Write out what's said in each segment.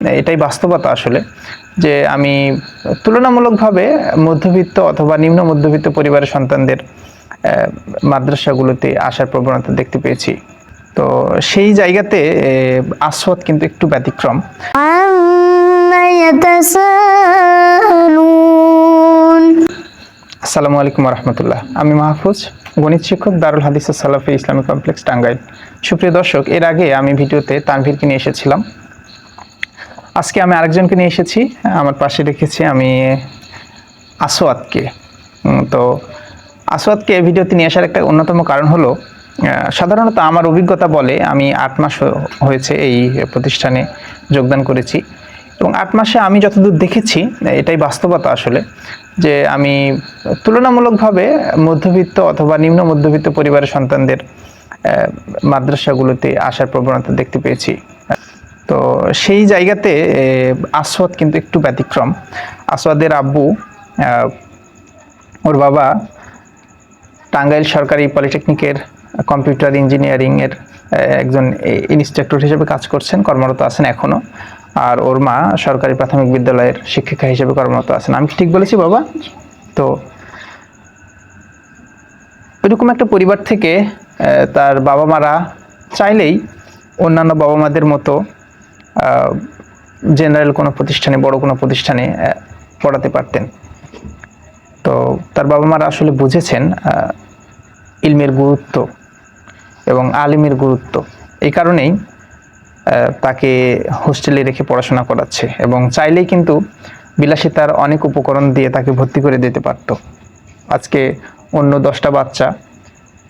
মানে এটাই বাস্তবতা আসলে যে আমি তুলনামূলকভাবে মধ্যবিত্ত অথবা নিম্ন মধ্যবিত্ত পরিবারের সন্তানদের মাদ্রাসাগুলোতে আসার প্রবণতা দেখতে পেয়েছি। তো সেই জায়গাতে আসওয়াদ কিন্তু একটু ব্যতিক্রম। আসসালামু আলাইকুম রহমতুল্লাহ আমি মাহফুজ গণিত শিক্ষক দারুল হাদিস সালাফি ইসলামিক কমপ্লেক্স টাঙ্গাইল। সুপ্রিয় দর্শক এর আগে আমি ভিডিওতে তানভীরকে নিয়ে এসেছিলাম। আজকে আমি আরেকজনকে নিয়ে এসেছি। আমার পাশে রেখেছি আমি আসওয়াদকে। উম, তো আসওয়াদকে এই ভিডিওতে নিয়ে আসার একটা অন্যতম কারণ হলো সাধারণত আমার অভিজ্ঞতা বলে আমি আট মাস হয়েছে এই প্রতিষ্ঠানে যোগদান করেছি। এবং আট মাসে আমি যতদূর দেখেছি এটাই বাস্তবতা আসলে যে আমি তুলনামূলকভাবে মধ্যবিত্ত অথবা নিম্ন মধ্যবিত্ত পরিবারের সন্তানদের মাদ্রাসাগুলোতে আসার প্রবণতা দেখতে পেয়েছি। তো সেই জায়গাতে আসওয়াদ কিন্তু একটু ব্যতিক্রম। আসওয়াদের আব্বু ওর বাবা টাঙ্গাইল সরকারি পলিটেকনিকের কম্পিউটার ইঞ্জিনিয়ারিং এর আহ, একজন ইনস্ট্রাক্টর হিসেবে কাজ করছেন কর্মরত আছেন এখনও। আর ওর মা সরকারি প্রাথমিক বিদ্যালয়ের শিক্ষিকা হিসেবে কর্মরত আছেন। আমি ঠিক বলেছি বাবা? তো এরকম একটা পরিবার থেকে তার বাবা মারা চাইলেই অন্যান্য বাবা মাদের মতো জেনারেল কোনো প্রতিষ্ঠানে, বড় কোনো প্রতিষ্ঠানে পড়াতে পারতেন। তো তার বাবা মারা আসলে বুঝেছেন ইলমের গুরুত্ব এবং আলিমের গুরুত্ব। এই কারণেই তাকে হোস্টেলে রেখে পড়াশোনা করাচ্ছে এবং চাইলেই কিন্তু বিলাসিতার অনেক উপকরণ দিয়ে তাকে ভর্তি করে দিতে পারতো। আজকে অন্য দশটা বাচ্চা,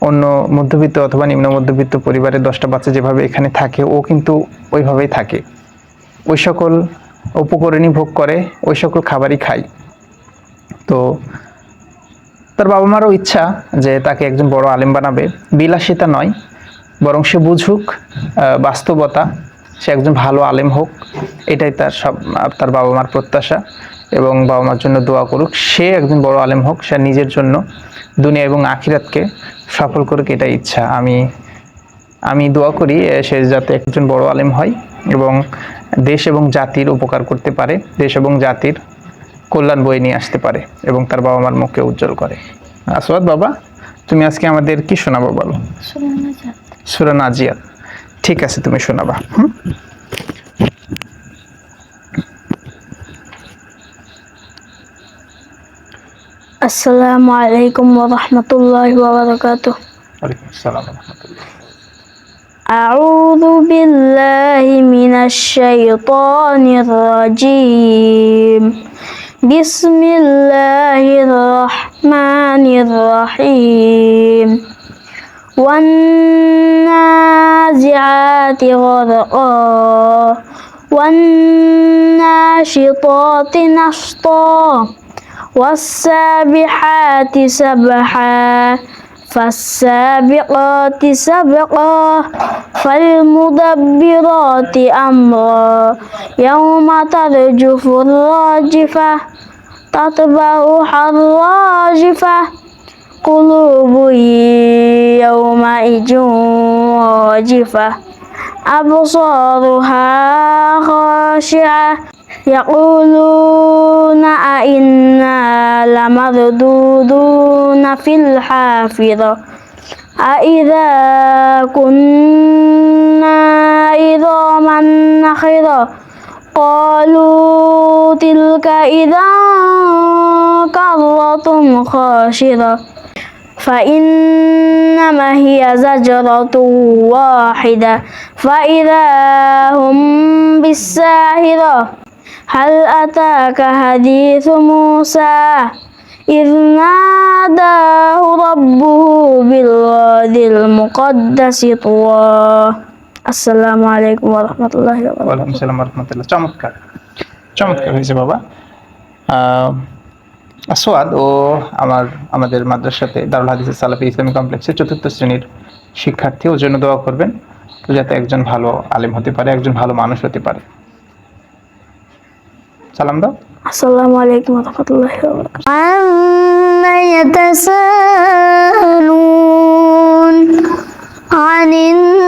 অন্য মধ্যবিত্ত অথবা নিম্ন মধ্যবিত্ত পরিবারের দশটা বাচ্চা যেভাবে এখানে থাকে, ও কিন্তু ওইভাবেই থাকে। ওই সকল উপকরণই ভোগ করে, ওই সকল খাবারই খায় তো তার বাবা মারও ইচ্ছা যে তাকে একজন বড় আলেম বানাবে। বিলাসিতা নয়, বরং সে বুঝুক বাস্তবতা, সে একজন ভালো আলেম হোক, এটাই তার সব তার বাবা মার প্রত্যাশা এবং বাবা মার জন্য দোয়া করুক। সে একজন বড় আলেম হোক, সে নিজের জন্য দুনিয়া এবং আখিরাতকে সফল করুক, এটাই ইচ্ছা। আমি আমি দোয়া করি সে যাতে একজন বড় আলেম হয় এবং দেশ এবং জাতির উপকার করতে পারে দেশ এবং জাতির কল্যাণ বয়ে নিয়ে আসতে পারে এবং তার বাবা মার মুখকে উজ্জ্বল করে। আসবাদ বাবা তুমি আজকে আমাদের কি শোনাবো বলো? সুরানাজিয়াত ঠিক আছে তুমি শোনাবা আসসালামু আলাইকুম ওয়া রাহমাতুল্লাহি ওয়া বারাকাতুহু। ওয়া আলাইকুম আসসালাম ওয়া রাহমাতুল্লাহ। أعوذ بالله من الشيطان الرجيم. بسم الله الرحمن الرحيم. والنازعات غرقا. والناشطات نشطا. والسابحات سبحا. فالسابقات سبقا فالمدبرات أمرا. يوم ترجف الراجفة تتبعها الراجفة قلوب يومئذ واجفة أبصارها خاشعة. يقولون أئنا لمردودون في الحافظة أئذا كنا عظاما نخرة قالوا تلك إذا كرة خاشرة فإنما هي زجرة واحدة فإذا هم بالساهرة. هل أتاك حديث موسى إذ ناداه ربه بالوادي المقدس طوى السلام عليكم ورحمة الله وبركاته ওয়ালাইকুম আসসালাম ওয়া রাহমাতুল্লাহ চমৎকার চমৎকার হয়েছে বাবা আহ, আসওয়াদ ও আমার আমাদের মাদ্রাসাতে দারুল হাদিস সালাফি ইসলামী কমপ্লেক্সের চতুর্থ শ্রেণীর শিক্ষার্থী ওর জন্য দোয়া করবেন ও যাতে একজন ভালো আলেম হতে পারে একজন ভালো মানুষ হতে পারে সালাম দাও السلام عليكم ورحمة الله وبركاته عما يتساءلون عن النبأ العظيم